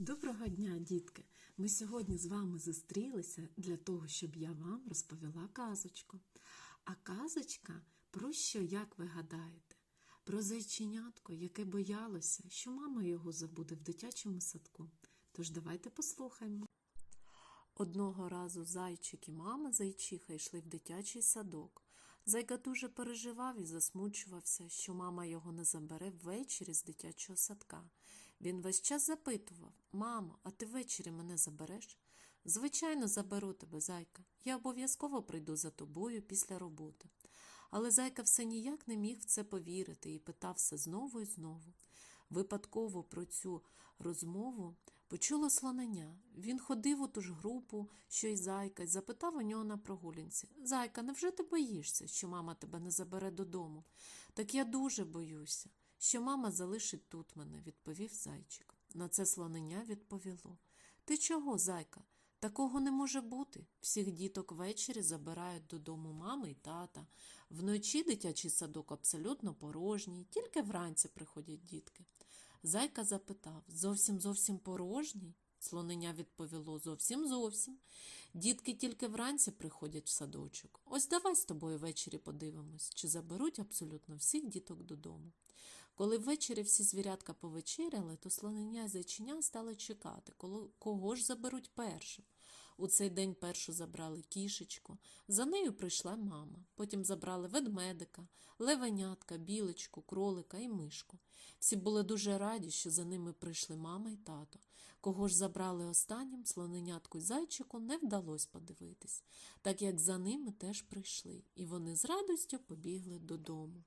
Доброго дня, дітки! Ми сьогодні з вами зустрілися для того, щоб я вам розповіла казочку. А казочка про що, як ви гадаєте? Про зайченятко, яке боялося, що мама його забуде в дитячому садку. Тож давайте послухаємо. Одного разу зайчик і мама зайчиха йшли в дитячий садок. Зайка дуже переживав і засмучувався, що мама його не забере ввечері з дитячого садка. Він весь час запитував Мамо, а ти ввечері мене забереш? Звичайно, заберу тебе, зайка. Я обов'язково прийду за тобою після роботи. Але зайка все ніяк не міг в це повірити і питав все знову і знову. Випадково про цю розмову почуло слонення. Він ходив у ту ж групу, що й зайка, і запитав у нього на прогулянці Зайка, невже ти боїшся, що мама тебе не забере додому? Так я дуже боюся, що мама залишить тут мене, відповів зайчик. На це слонення відповіло Ти чого, зайка? Такого не може бути. Всіх діток ввечері забирають додому мами й тата. Вночі дитячий садок абсолютно порожній, тільки вранці приходять дітки. Зайка запитав зовсім зовсім порожній? Слонення відповіло зовсім зовсім. Дітки тільки вранці приходять в садочок. Ось давай з тобою ввечері подивимось, чи заберуть абсолютно всіх діток додому. Коли ввечері всі звірятка повечеряли, то слонення і зайчиня стали чекати, кого ж заберуть першим. У цей день першу забрали кішечку, за нею прийшла мама. Потім забрали ведмедика, левенятка, білочку, кролика і мишку. Всі були дуже раді, що за ними прийшли мама і тато. Кого ж забрали останнім, слоненятку й зайчику не вдалося подивитись, так як за ними теж прийшли, і вони з радістю побігли додому.